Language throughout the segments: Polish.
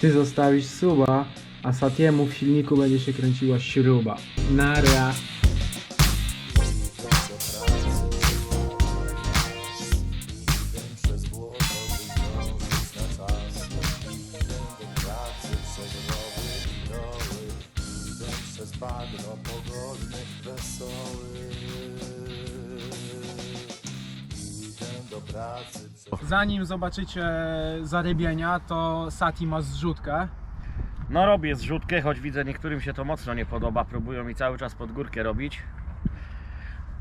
Ty zostawisz suba, a Satiemu w silniku będzie się kręciła śruba. Nara. Zanim zobaczycie zarybienia, to Sati ma zrzutkę. No robię zrzutkę, choć widzę niektórym się to mocno nie podoba. Próbują mi cały czas pod górkę robić.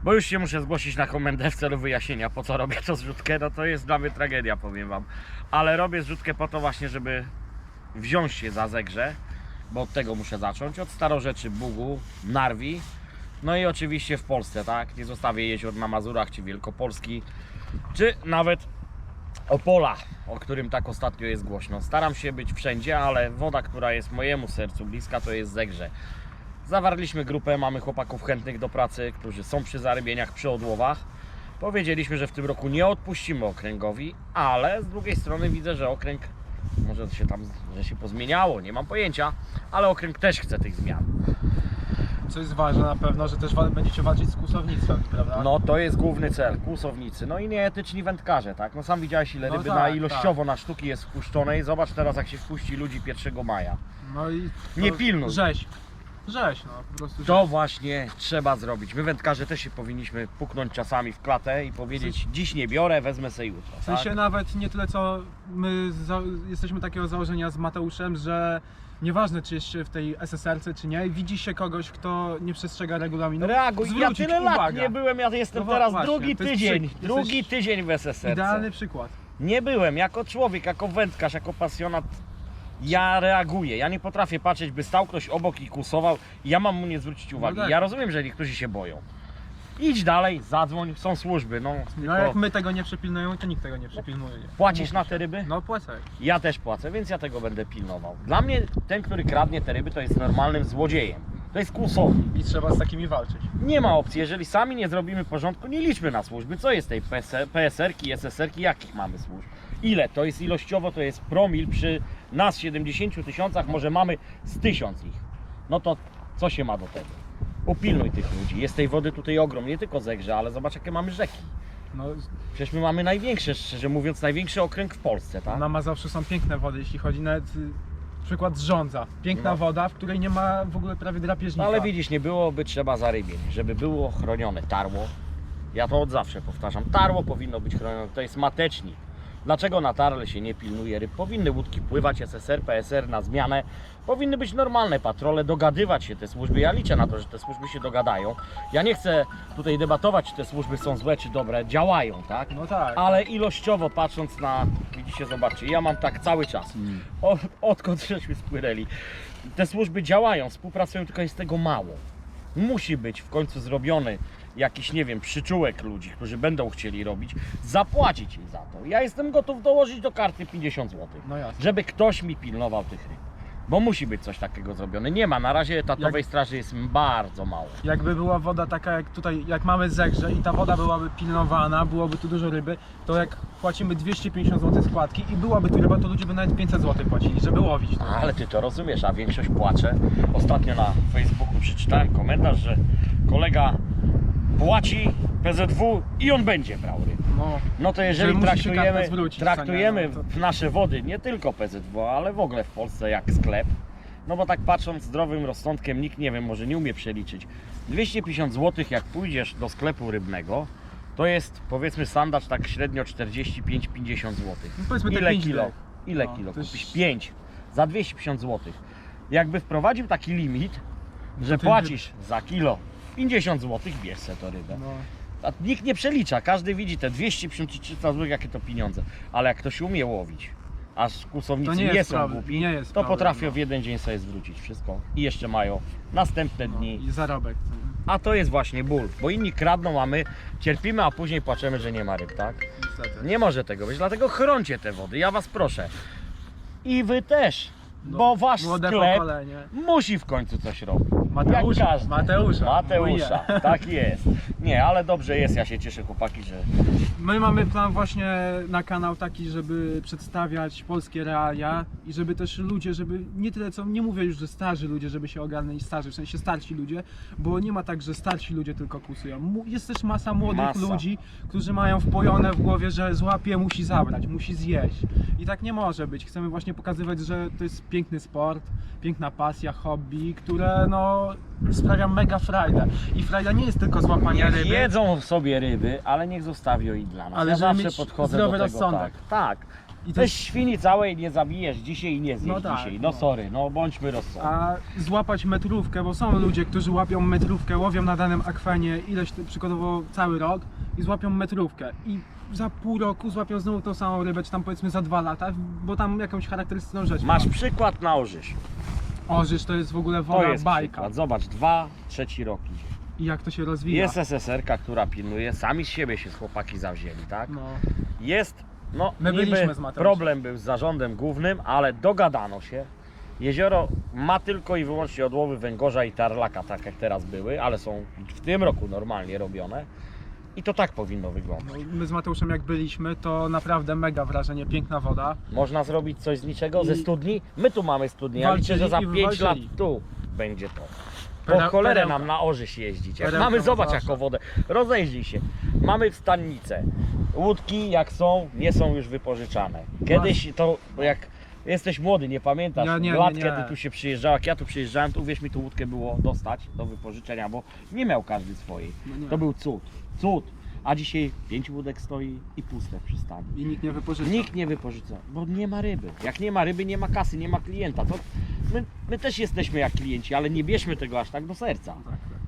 Bo już się muszę zgłosić na komendę w celu wyjaśnienia, po co robię to zrzutkę. No to jest dla mnie tragedia, powiem Wam. Ale robię zrzutkę po to właśnie, żeby wziąć się za zegrze. Bo od tego muszę zacząć. Od starorzeczy Bugu, Narwi. No i oczywiście w Polsce, tak? Nie zostawię jezior na Mazurach, czy Wielkopolski, czy nawet Opola, o którym tak ostatnio jest głośno. Staram się być wszędzie, ale woda, która jest mojemu sercu bliska, to jest Zegrze. Zawarliśmy grupę, mamy chłopaków chętnych do pracy, którzy są przy zarybieniach, przy odłowach. Powiedzieliśmy, że w tym roku nie odpuścimy okręgowi, ale z drugiej strony widzę, że okręg może się tam, że się pozmieniało, nie mam pojęcia, ale okręg też chce tych zmian. Co jest ważne na pewno, że też wa- będziecie walczyć z kłusownictwem, prawda? No to jest główny cel, kłusownicy, no i nieetyczni wędkarze, tak? No sam widziałeś ile No ryby tak, na ilościowo na sztuki jest wpuszczonej, zobacz teraz jak się wpuści ludzi 1 maja. No i Nie pilnuj. Rzeź. Rzeź, no po prostu To rzeź. właśnie trzeba zrobić. My wędkarze też się powinniśmy puknąć czasami w klatę i powiedzieć dziś nie biorę, wezmę se jutro. W sensie tak? nawet nie tyle co my za, jesteśmy takiego założenia z Mateuszem, że nieważne czy jest się w tej SSRC czy nie, widzi się kogoś, kto nie przestrzega regulaminu. Reaguj, ja zwrócić tyle lat uwagę. nie byłem, ja jestem No wa- teraz właśnie, drugi to jest tydzień, przy- drugi jesteś tydzień w SSR. Idealny przykład. Nie byłem, jako człowiek, jako wędkarz, jako pasjonat. Ja reaguję, ja nie potrafię patrzeć, by stał ktoś obok i kusował ja mam mu nie zwrócić uwagi. tak. Ja rozumiem, że niektórzy się boją. Idź dalej, zadzwoń, są służby, no. No tylko jak my tego nie przepilnujemy, to nikt tego nie przepilnuje. Płacisz na te ryby? No płacę. Ja też płacę, więc ja tego będę pilnował. Dla mnie ten, który kradnie te ryby, to jest normalnym złodziejem. To jest kłusownik. I trzeba z takimi walczyć. Nie ma opcji, jeżeli sami nie zrobimy porządku, nie liczmy na służby. Co jest tej PSR-ki, SSR-ki, jakich mamy służb? Ile? To jest ilościowo, to jest promil przy nas 70 tysiącach, może mamy z tysiąc ich. No to co się ma do tego? Upilnuj tych ludzi. Jest tej wody tutaj ogrom, nie tylko zegrze, ale zobacz jakie mamy rzeki. No, Przecież my mamy największe, szczerze mówiąc, największy okręg w Polsce, tak? na Mazowszu są piękne wody, jeśli chodzi nawet y, przykład z Żądza. Piękna No. woda, w której nie ma w ogóle prawie drapieżnika. No ale widzisz, nie byłoby trzeba zarybień, żeby było chronione tarło. Ja to od zawsze powtarzam. Tarło powinno być chronione, to jest matecznik. Dlaczego na tarle się nie pilnuje ryb? Powinny łódki pływać SSR, PSR na zmianę. Powinny być normalne patrole, dogadywać się te służby. Ja liczę na to, że te służby się dogadają. Ja nie chcę tutaj debatować, czy te służby są złe, czy dobre. Działają, tak? No tak. Ale ilościowo patrząc na, widzicie, zobaczcie, ja mam tak cały czas, o, odkąd żeśmy spłynęli. Te służby działają, współpracują, tylko jest tego mało. Musi być w końcu zrobiony jakiś, nie wiem, przyczółek ludzi, którzy będą chcieli robić, zapłacić im za to. Ja jestem gotów dołożyć do karty 50 zł, No jasne. żeby ktoś mi pilnował tych ryb. Bo musi być coś takiego zrobione. Nie ma, na razie etatowej Jak- straży jest bardzo mało. Jakby była woda taka jak tutaj, jak mamy zegrze i ta woda byłaby pilnowana, byłoby tu dużo ryby, to jak płacimy 250 zł składki i byłaby tu ryba, to ludzie by nawet 500 zł płacili, żeby łowić. to. Ale ty to rozumiesz, a większość płacze. Ostatnio na Facebooku przeczytałem komentarz, że kolega płaci PZW i on będzie brał ryby. No, No to Że jeżeli musi się traktujemy, karta zwrócić, traktujemy no w nasze wody nie tylko PZW, ale w ogóle w Polsce jak sklep, no bo tak patrząc zdrowym rozsądkiem, nikt nie wiem, może nie umie przeliczyć. 250 zł jak pójdziesz do sklepu rybnego, to jest powiedzmy sandacz tak średnio 45-50 zł. no powiedzmy te Ile 5 kilo? Ile No, kilo? to jest- Kupisz 5 za 250 zł. Jakby wprowadził taki limit, że ty- płacisz za kilo 50 zł, bierz se to rybę. No, A nikt nie przelicza, każdy widzi te 250 czy 300 zł, jakie to pieniądze. Ale jak ktoś umie łowić, a kłusownicy nie nie, są głupi, nie to problem, potrafią no. w jeden dzień sobie zwrócić wszystko. I jeszcze mają następne no, dni. i zarobek. A to jest właśnie ból, bo inni kradną, a my cierpimy, a później płaczemy, że nie ma ryb, tak? Niestety. Nie może tego być, dlatego chroncie te wody, ja was proszę. I wy też, No, bo wasz sklep pokolenie. musi w końcu coś robić. Mateusza, Jak każdy. Mateusza. Mateusza, Moje. tak jest. Nie, ale dobrze jest, ja się cieszę chłopaki, że My mamy plan właśnie na kanał taki, żeby przedstawiać polskie realia i żeby też ludzie, żeby nie tyle co, nie mówię już, że starzy ludzie, żeby się ogarnęli starzy, w sensie starsi ludzie, bo nie ma tak, że starsi ludzie tylko kusują. Jest też masa młodych Masa. ludzi, którzy mają wpojone w głowie, że złapie, musi zabrać, musi zjeść. I tak nie może być. Chcemy właśnie pokazywać, że to jest piękny sport, piękna pasja, hobby, które no sprawia mega frajdę. I frajda nie jest tylko złapanie ryby. jedzą sobie ryby, ale niech zostawią i dla nas. Ale ja żeby zawsze mieć podchodzę zdrowy do tego rozsądek. tak. Tak. I to Też jest świni całej nie zabijesz dzisiaj i nie zjesz No tak, dzisiaj. No no. sorry, no bądźmy rozsądni. A złapać metrówkę, bo są ludzie, którzy łapią metrówkę, łowią na danym akwenie ileś, przykładowo cały rok i złapią metrówkę. I za pół roku złapią znowu tą samą rybę, czy tam powiedzmy za dwa lata, bo tam jakąś charakterystyczną rzecz. Masz ma. przykład na Orzysz. Orzysz to jest w ogóle To woda jest bajka. przykład. Zobacz, dwa, trzeci rok idzie. I jak to się rozwija. Jest SSR-ka, która pilnuje, sami z siebie się chłopaki zawzięli, tak? No. Jest, no My niby byliśmy z Mateuszem. problem był z zarządem głównym, ale dogadano się. Jezioro ma tylko i wyłącznie odłowy węgorza i tarlaka, tak jak teraz były, ale są w tym roku normalnie robione. I to tak powinno wyglądać. No, My z Mateuszem jak byliśmy, to naprawdę mega wrażenie, piękna woda. Można zrobić coś z niczego, I- ze studni? My tu mamy studnię, ja liczę, że za i 5 lat wywalczyli. tu będzie to. Po Pere- cholerę perełka. nam na Orzysz jeździć. Jak Perełka mamy, zobacz jaką wodę. Rozejrzyj się. Mamy wstannicę. Łódki jak są, nie są już wypożyczane. Kiedyś to, jak jesteś młody, nie pamiętasz Ja nie, nie, nie. kiedy tu się przyjeżdżało. Jak ja tu przyjeżdżałem, to uwierz mi, tu łódkę było dostać do wypożyczenia, bo nie miał każdy swojej. No nie. To był cud. Cud. A dzisiaj pięć łódek stoi i puste w przystani. I nikt nie wypożycza. Nikt nie wypożycza, bo nie ma ryby. Jak nie ma ryby, nie ma kasy, nie ma klienta. To my, my też jesteśmy jak klienci, ale nie bierzmy tego aż tak do serca. Tak, tak.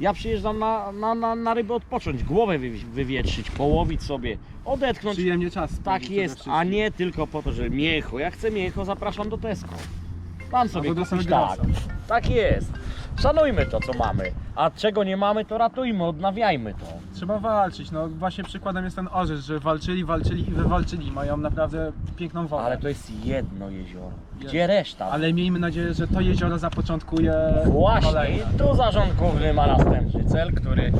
Ja przyjeżdżam na, na, na, na rybę odpocząć, głowę wy, wywietrzyć, połowić sobie, odetchnąć. Przyjemnie czas Tak spędzić przede jest, a wszystkim. nie tylko po to, że miecho. Jak chcę miecho, zapraszam do Tesco. Tam sobie Albo do kupić tak. Tak jest. Szanujmy to, co mamy. A czego nie mamy, to ratujmy, odnawiajmy to. Trzeba walczyć. No właśnie przykładem jest ten orzysz, że walczyli, walczyli i wywalczyli. Mają naprawdę piękną wodę. Ale to jest jedno jezioro. Gdzie Jedno. reszta? Ale miejmy nadzieję, że to jezioro zapoczątkuje Właśnie, kolejne. i tu zarząd główny ma następny cel, który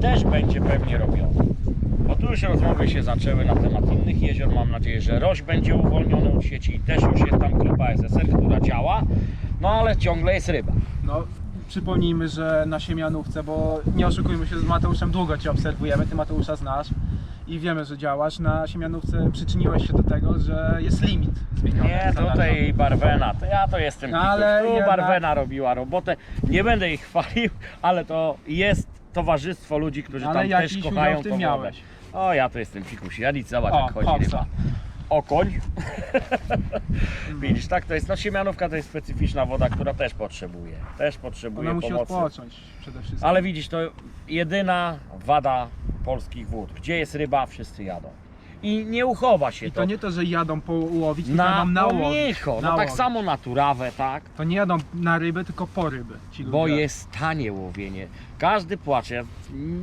też będzie pewnie robiony. Bo tu już rozmowy się zaczęły na temat innych jezior. Mam nadzieję, że Roś będzie uwolniony od sieci. Też już jest tam grupa SSR, która działa. No ale ciągle jest ryba. No, przypomnijmy, że na Siemianówce, bo nie oszukujmy się z Mateuszem, długo Cię obserwujemy, Ty Mateusza znasz i wiemy, że działasz. Na Siemianówce przyczyniłeś się do tego, że jest limit zmieniony. Nie, standardowy. tutaj Barwena, to ja to jestem No, ale Tu jednak- Barwena robiła robotę. Nie będę ich chwalił, ale to jest towarzystwo ludzi, którzy Ale tam jakiś też udział kochają w tym tą wodę. miałeś. O, ja to jestem pikuś. Ja nic, zobacz O, jak chodzi hopsa. Okoń. Widzisz, tak to jest. No siemianówka to jest specyficzna woda, która też potrzebuje. Też potrzebuje Ona musi pomocy. odpocząć przede wszystkim. Ale widzisz, to jedyna wada polskich wód. Gdzie jest ryba, wszyscy jadą. I nie uchowa się I to. to nie to, że jadą połowić, tylko na jadą nałowić. pomiecho. No tak samo na turawę, tak? To nie jadą na ryby, tylko po ryby. Ci Bo ludzie. jest tanie łowienie. Każdy płacze.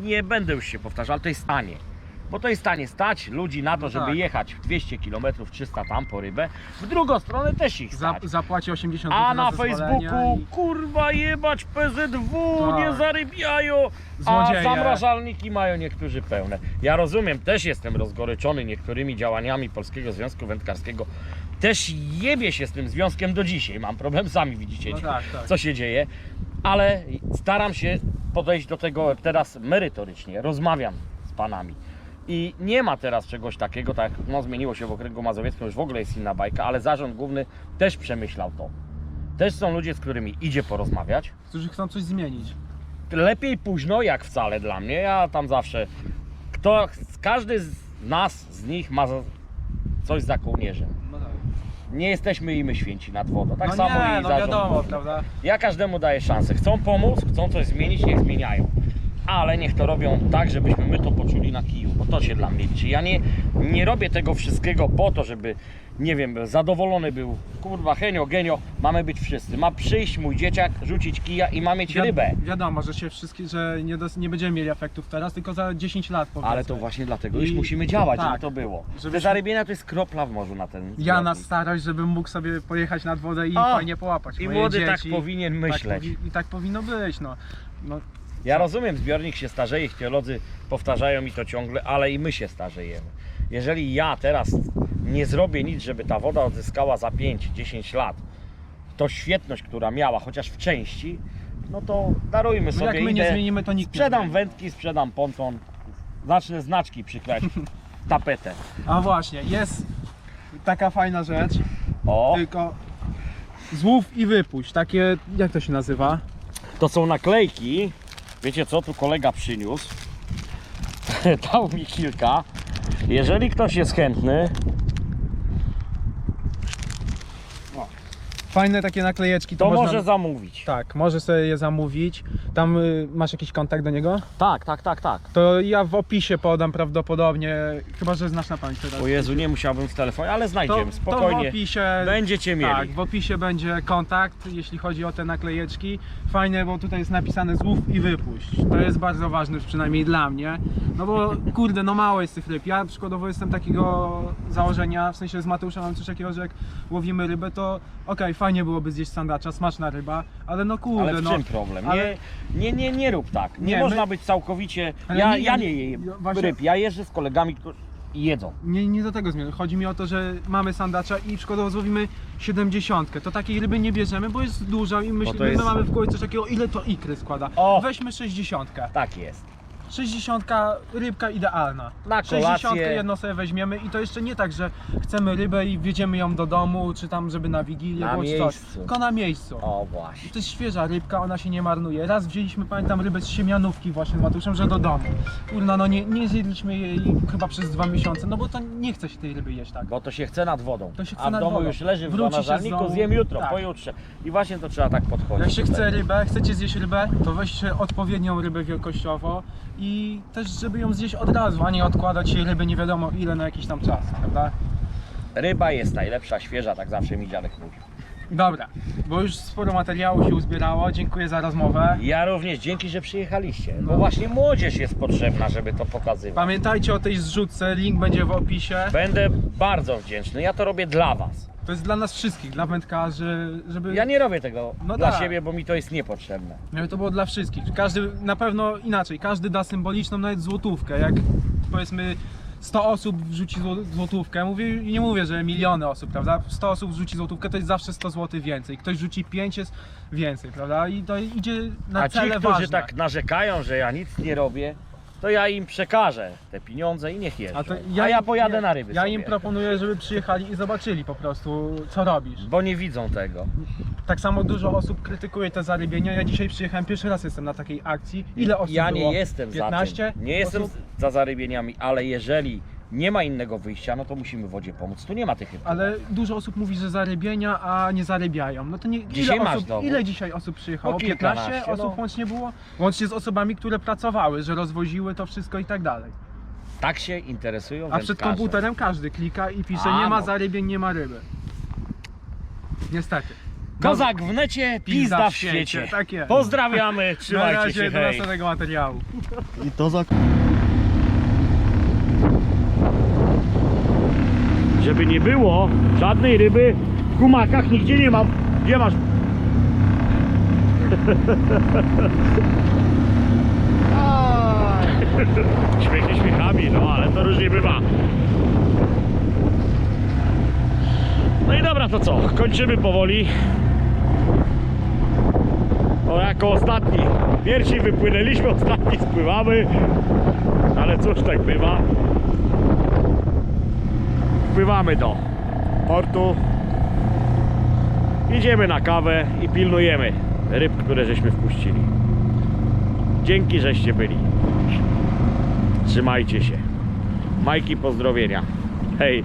Nie będę już się powtarzał, ale to jest tanie. Bo to jest tanie stać ludzi na to, żeby tak. jechać 200 km, 300 tam po rybę. W drugą stronę też ich stać. zapłaci 80 A na zezwolenia Facebooku, i- kurwa jebać PZW, Tak. nie zarybiają, a Złodzieje. zamrażalniki mają niektórzy pełne. Ja rozumiem, też jestem rozgoryczony niektórymi działaniami Polskiego Związku Wędkarskiego. Też jebie się z tym związkiem do dzisiaj, mam problem, sami widzicie, No tak, tak. co się dzieje, ale staram się podejść do tego teraz merytorycznie, rozmawiam z panami. I nie ma teraz czegoś takiego, tak no zmieniło się w okręgu mazowieckim, już w ogóle jest inna bajka, ale zarząd główny też przemyślał to. Też są ludzie, z którymi idzie porozmawiać. Którzy chcą coś zmienić. Lepiej późno jak wcale dla mnie. Ja tam zawsze. Kto, każdy z nas, z nich ma coś za kołnierzem. No tak. Nie jesteśmy i my święci nad wodą. Tak no samo nie, i no zarząd wiadomo? Ja każdemu daję szansę. Chcą pomóc, chcą coś zmienić, niech zmieniają. Ale niech to robią tak, żebyśmy my to poczuli na kiju, bo to się dla mnie liczy. Ja nie, nie robię tego wszystkiego po to, żeby, nie wiem, zadowolony był, kurwa, henio, genio, mamy być wszyscy. Ma przyjść mój dzieciak, rzucić kija i ma mieć Wi- rybę. Wiadomo, że się wszystkie, że nie, dos- nie będziemy mieli efektów teraz, tylko za 10 lat powiedzmy. Ale to właśnie dlatego I- już musimy działać, żeby tak, to było. żeby- Te zarybienia to jest kropla w morzu na ten Ja na starość, żebym mógł sobie pojechać nad wodę i O! fajnie połapać I moje młody tak dzieci. powinien myśleć. Tak powi- I tak powinno być, no. no Ja rozumiem, zbiornik się starzeje, teolodzy powtarzają mi to ciągle, ale i my się starzejemy. Jeżeli ja teraz nie zrobię nic, żeby ta woda odzyskała za 5-10 lat to świetność, która miała, chociaż w części, no to darujmy no sobie. jak my nie idę, zmienimy, to nikt nie Sprzedam zmieni. wędki, sprzedam ponton, zacznę znaczki przyklejać tapetę. A właśnie, jest taka fajna rzecz, O, tylko złów i wypuść. Takie, jak to się nazywa? to są naklejki. Wiecie co, tu kolega przyniósł. Dał mi kilka. Jeżeli ktoś jest chętny, Fajne takie naklejeczki. to można... może zamówić. Tak, może sobie je zamówić. Tam y, masz jakiś kontakt do niego? Tak, tak, tak, tak. To ja w opisie podam prawdopodobnie, chyba że znasz na pamięć teraz. O Jezu, nie musiałbym w telefonie, ale to, znajdziemy, to w spokojnie. opisie Będziecie mieli. Tak, w opisie będzie kontakt, jeśli chodzi o te naklejeczki. Fajne, bo tutaj jest napisane złów i wypuść. To jest bardzo ważne, przynajmniej dla mnie. No bo kurde, no mało jest tych ryb. Ja przykładowo jestem takiego założenia, w sensie z Mateuszem mam coś takiego, że jak łowimy rybę, to okej, fajnie byłoby zjeść sandacza, smaczna ryba, ale no kurde, Ale w no. czym problem? ale- Nie, nie, nie, nie rób tak. Nie, Nie, my- można być całkowicie. Ale Ja, nie, ja nie- nie ja właśnie- ryb, ja jeżdżę z kolegami, którzy jedzą. Nie, nie do tego zmierzam. Chodzi mi o to, że mamy sandacza i przykładowo złowimy 70. To takiej ryby nie bierzemy, bo jest duża i myślimy, to jest- my mamy w głowie coś takiego, ile to ikry składa. O! Weźmy 60. Tak jest. 60 rybka idealna. Na 60 kolację. jedno sobie weźmiemy i to jeszcze nie tak, że chcemy rybę i wiedziemy ją do domu, czy tam żeby na wigilię Na bądź coś. miejscu. Tylko na miejscu. O właśnie. To jest świeża rybka, ona się nie marnuje. Raz wzięliśmy, pamiętam, rybę z siemianówki właśnie z Matuszem, że do domu. Kurna, no nie, nie zjedliśmy jej chyba przez dwa miesiące, no bo to nie chce się tej ryby jeść tak. Bo to się chce nad wodą. To się chce A w nad domu wodą. już leży w Wróci się zjem jutro, Tak. pojutrze. I właśnie to trzeba tak podchodzić. Jak się chce rybę, chcecie zjeść rybę, to weźcie odpowiednią rybę wielkościowo i też żeby ją zjeść od razu, a nie odkładać jej ryby nie wiadomo ile na jakiś tam czas, prawda? Ryba jest najlepsza, świeża, tak zawsze mi dziadek mówił. Dobra, bo już sporo materiału się uzbierało, dziękuję za rozmowę. Ja również dzięki, że przyjechaliście. No. Bo właśnie młodzież jest potrzebna, żeby to pokazywać. Pamiętajcie o tej zrzutce, link będzie w opisie. Będę bardzo wdzięczny. Ja to robię dla Was. To jest dla nas wszystkich, dla wędkarzy, żeby... Ja nie robię tego No dla tak. siebie, bo mi to jest niepotrzebne. Żeby to było dla wszystkich. Każdy, na pewno inaczej, każdy da symboliczną nawet złotówkę. Jak powiedzmy 100 osób wrzuci zło- złotówkę, mówię, i nie mówię, że miliony osób, prawda? 100 osób wrzuci złotówkę, to jest zawsze 100 zł więcej. Ktoś rzuci 5 jest więcej, prawda? I to idzie na A ci, cele którzy ważne. tak narzekają, że ja nic nie robię, to ja im przekażę te pieniądze i niech jeżdżą. A, to ja im- pojadę ja, na ryby Ja sobie. im proponuję, żeby przyjechali i zobaczyli po prostu, co robisz. Bo nie widzą tego. Tak samo dużo osób krytykuje te zarybienia. Ja dzisiaj przyjechałem, pierwszy raz jestem na takiej akcji. Ile osób ja było? nie jestem 15 za tym. Nie jestem osób? za zarybieniami, ale jeżeli nie ma innego wyjścia, no to musimy wodzie pomóc. Tu nie ma tych ryb. Ale dużo osób mówi, że zarybienia, a nie zarybiają. No to nie, Dzisiaj ile, masz osób, dowód. ile dzisiaj osób przyjechało? No 15 kilkanaście, osób no. łącznie było? Łącznie z osobami, które pracowały, że rozwoziły to wszystko i tak dalej. Tak się interesują A przed wędkarze. komputerem każdy klika i pisze A, nie ma no. zarybień, nie ma ryby. Niestety. Kozak w necie, pizda w świecie. Tak jest. Pozdrawiamy, Na trzymajcie razie, się, do hej. następnego materiału. I to za Żeby nie było żadnej ryby w kumakach, nigdzie nie mam. Gdzie masz? Śmiechy śmiechami, no ale to różnie bywa. No i dobra, to co? Kończymy powoli. O, jako ostatni. Pierwsi wypłynęliśmy, ostatni spływamy. Ale cóż tak bywa. Wpływamy do portu. Idziemy na kawę i pilnujemy ryb, które żeśmy wpuścili. Dzięki, żeście byli. Trzymajcie się. Majki pozdrowienia. Hej.